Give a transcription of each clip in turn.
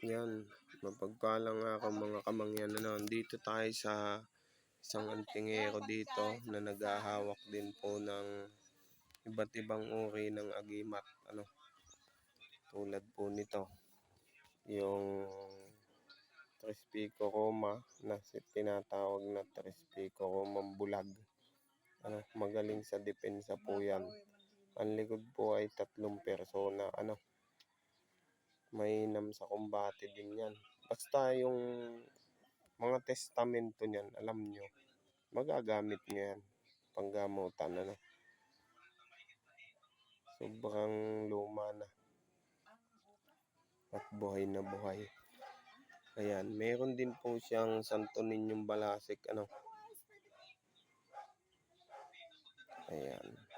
Yan, mapagpalang ako mga kamangyan. Ano, dito tayo sa isang antingero dito na naghahawak din po ng iba't ibang uri ng agimat. Ano, tulad po nito. Yung Trespico Roma na tinatawag na Trespico Roma bulag. Ano, magaling sa depensa po yan. Ang likod po ay tatlong persona. Ano, mainam sa kumbate din yan. Basta yung mga testamento niyan, alam nyo, magagamit nyo yan. Panggamutan, ano. Sobrang luma na. At buhay na buhay. Ayan, meron din po siyang Santo Ninyong Balasik, ano. Ayan.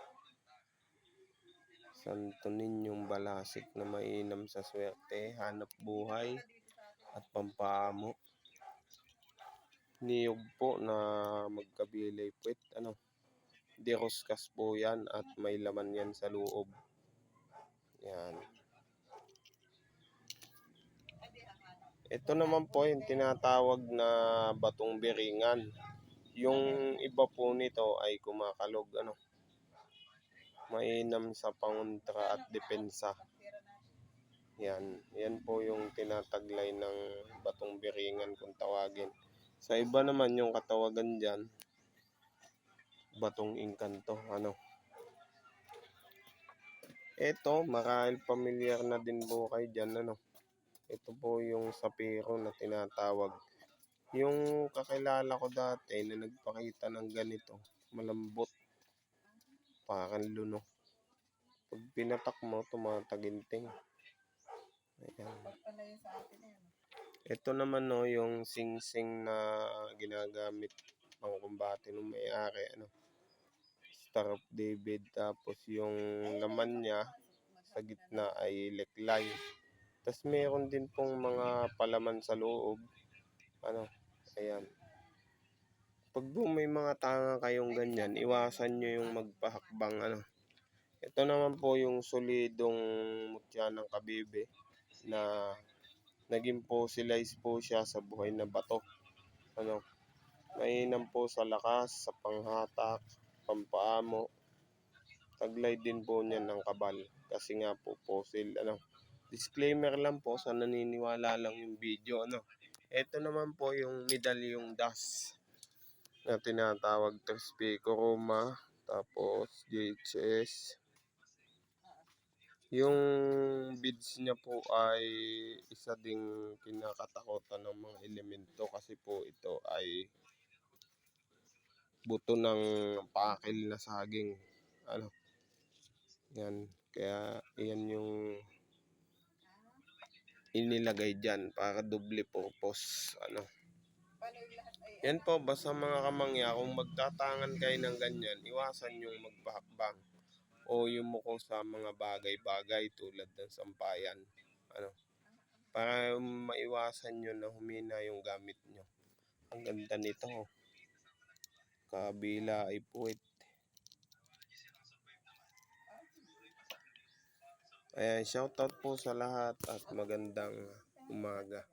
Santo Ninyong Balasik na mainam sa swerte, hanap buhay, at pampamo. Niyog po na magkabilay puwet, ano. Diroskas po yan at may laman yan sa loob. Yan. Ito naman po yung tinatawag na batong biringan. Yung iba po nito ay kumakalog, ano. Mainam sa pangontra at depensa. Yan. Yan po yung tinataglay ng batong biringan kung tawagin. Sa iba naman yung katawagan dyan, batong inkanto, ano. Ito, marahil pamilyar na din po kayo dyan, ano. Ito po yung sapiro na tinatawag. Yung kakilala ko dati na nagpakita ng ganito, malambot. Parang luno. Pag pinatak mo, tumataginting. Ayan. Ito naman no, yung sing-sing na ginagamit pang kumbate ng may-ari, ano. Star of David, tapos yung laman niya sa gitna ay leklay. Tapos meron din pong mga palaman sa loob. Ano, ayan. Pag may mga tanga kayong ganyan, iwasan nyo yung magpahakbang, ano. Ito naman po yung solidong mutya ng kabibe na naging fossilize po siya sa buhay na bato. Ano, mainam po sa lakas, sa panghatak, pampaamo. Taglay din po niyan ng kabal kasi nga po fossil, ano. Disclaimer lang po sa naniniwala lang yung video, ano. Ito naman po yung medalyong das na tinatawag Trespico Roma, tapos JHS. Yung beads niya po ay isa ding kinakatakutan ng mga elemento kasi po ito ay buto ng pakil na saging. Ano? Yan. Kaya yan yung inilagay dyan para double purpose. Ano? Yan po, basta mga kamangya, kung magtatangan kayo ng ganyan, iwasan yung magpahakbang o yumuko sa mga bagay-bagay tulad ng sampayan. Ano? Para maiwasan nyo na humina yung gamit nyo. Ang ganda nito. oh. Kabila ay puwit. Ayan, shoutout po sa lahat at magandang umaga.